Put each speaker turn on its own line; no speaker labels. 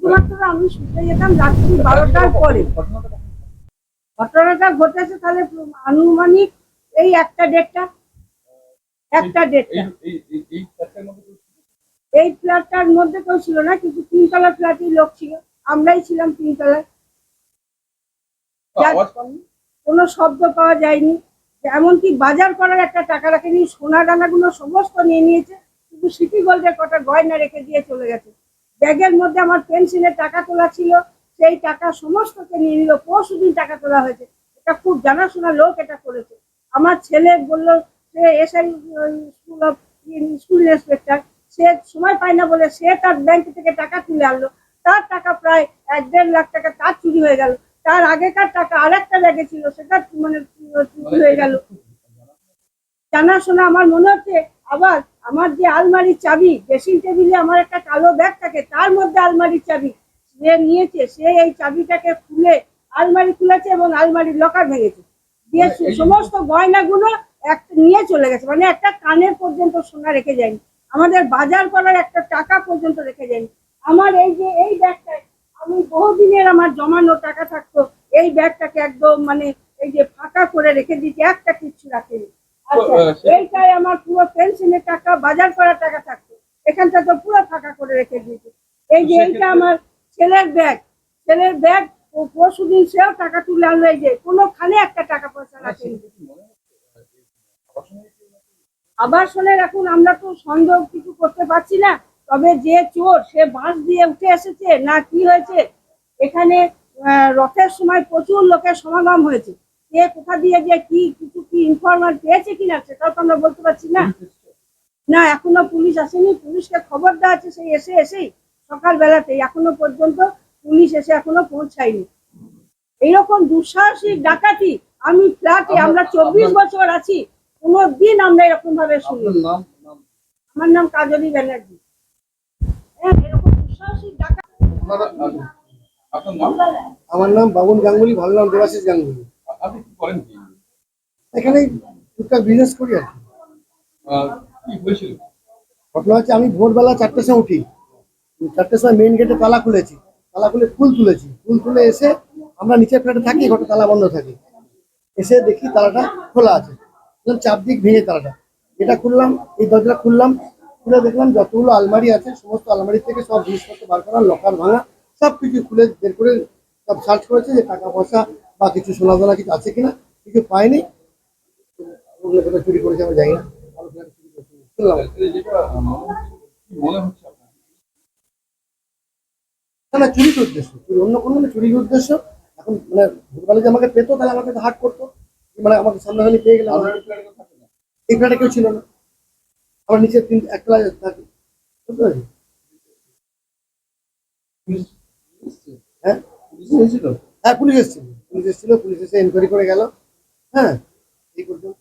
শুধুমাত্র আমি শুতে যেতাম রাত্রি বারোটার পরে। ঘটনাটা ঘটেছে তাহলে আনুমানিক এই একটা ডেটটা? একটা ডেটটা। এই ফ্ল্যাটটার মধ্যে কেউ ছিল না কিন্তু তিনতলা ফ্ল্যাটেই লোক ছিল। আমরাই ছিলাম তিনতলায়। কোনো শব্দ পাওয়া যায়নি। এমনকি বাজার করার একটা টাকা রাখেনি সোনা দানাগুলো সমস্ত নিয়ে নিয়েছে। কিন্তু সিটি গোল্ডের কটা গয়না রেখে দিয়ে চলে গেছে। ব্যাগের মধ্যে আমার পেনশনের টাকা তোলা ছিল, সেই টাকা সমস্তকে নিয়ে নিল, পরশু দিন টাকা তোলা হয়েছে। এটা খুব জানাশোনা লোক এটা করেছে। আমার ছেলে বলল, সে SI school of school inspector সে সময় পায় না বলে সে তার ব্যাংক থেকে টাকা তুলে আনলো। তার টাকা প্রায় এক দেড় লাখ টাকা তার চুরি হয়ে গেল। তার আগেকার টাকা আরেকটা ব্যাগে ছিল, সেটা মানে চুরি হয়ে গেল। জানাশোনা আমার মনে হচ্ছে আবার আমার যে আলমারির চাবি ড্রেসিং টেবিলে আমার একটা কালো ব্যাগ থাকে তার মধ্যে আলমারির চাবি সে নিয়েছে সে এই চাবিটাকে খুলে আলমারি খুলেছে এবং আলমারির লকার ভেঙেছে। দিয়ে সমস্ত গয়নাগুলো একটা নিয়ে চলে গেছে মানে একটা কানের পর্যন্ত সোনা রেখে যায়নি। আমাদের বাজার করার একটা টাকা পর্যন্ত রেখে যায়নি। আমার এই যে এই ব্যাগটায় আমি বহুদিনের আমার জমানো টাকা থাকতো এই ব্যাগটাকে একদম মানে এই যে ফাঁকা করে রেখে দিয়েছি একটা কিচ্ছু রাখেনি। এইটাই আমার পুরো পেনশনের টাকা বাজার করার টাকা থাকতো। এখানটা তো পুরো ফাঁকা করে রেখে দিয়েছে। এই যে এইটা আমার ছেলের ব্যাগ ছেলের ব্যাগ পরশু দিন সেও টাকা তুলে আনলো এই যে কোনোখানে একটা টাকা পয়সা রাখেনি। আবাসনের এখন আমরা তো সন্দেহ কিছু করতে পারছি না তবে যে চোর সে বাঁশ দিয়ে উঠে এসেছে না কি হয়েছে? এখানে রথের সময় প্রচুর লোকের সমাগম হয়েছে। কে কোথা দিয়ে যে কি কিছু কি ইনফরমার পেয়েছে কিনা সেটাও তো আমরা বলতে পারছি না। না এখনও পুলিশ আসেনি। পুলিশকে খবর দেওয়া আছে সেই এসে এসেই সকালবেলাতেই এখনও পর্যন্ত পুলিশ এসে এখনও পৌঁছায়নি। এইরকম দুঃসাহসিক ডাকাতি আমি ফ্ল্যাটে আমরা চব্বিশ বছর আছি কোনো দিন আমরা এরকম ভাবে শুনি আমার নাম কাজলি ব্যানার্জি। হ্যাঁ এরকম দুঃসাহসিক ডাকাতি
আমার নাম বাবুন গাঙ্গুলি ভালো নাম দেবাশিস গাঙ্গুলি।
আপনি কি করেন কি?
এখানেই টুকটাক বিজনেস করি আর কি।
হয়েছিল?
ঘটনা হচ্ছে আমি ভোরবেলা চারটের সময় উঠি। চারটের সময় মেইন গেটে তালা খুলেছি। তালা খুলে ফুল তুলেছি। ফুল তুলে এসে আমরা নিচের ফ্ল্যাটে থাকি ঘরটা তালা বন্ধ থাকে। এসে দেখি তালাটা খোলা আছে। চাপ দিক ভেঙে তালাটা। এটা খুললাম এই দরজাটা খুললাম খুলে দেখলাম যতগুলো আলমারি আছে সমস্ত আলমারি থেকে সব জিনিসপত্র বার করা লকার ভাঙা সব কিছু খুলে বের করে সব সার্চ করেছে যে টাকা পয়সা বা কিছু সোনা দানা কিছু আছে কিনা কিছু পাইনি। কোথাও চুরি করেছে আমি জানি না। না না চুরির উদ্দেশ্য। চুরি অন্য কোনো মানে চুরির উদ্দেশ্য। এখন মানে ভোরবেলা যে আমাকে পেতো তাহলে আমাকে হাট করতো। মানে আমাকে সামনে হলে পেয়ে গেলে আমার? এই ফ্ল্যাটে কেউ ছিল না। আমার নিচে তিন একলা থাকি। বুঝতে পারছি
পুলিশ
হ্যাঁ?
পুলিশ এসেছিল?
হ্যাঁ পুলিশ এসেছিল। পুলিশ এসেছিল পুলিশ এসে এনকোয়ারি করে গেল। হ্যাঁ এই পর্যন্ত।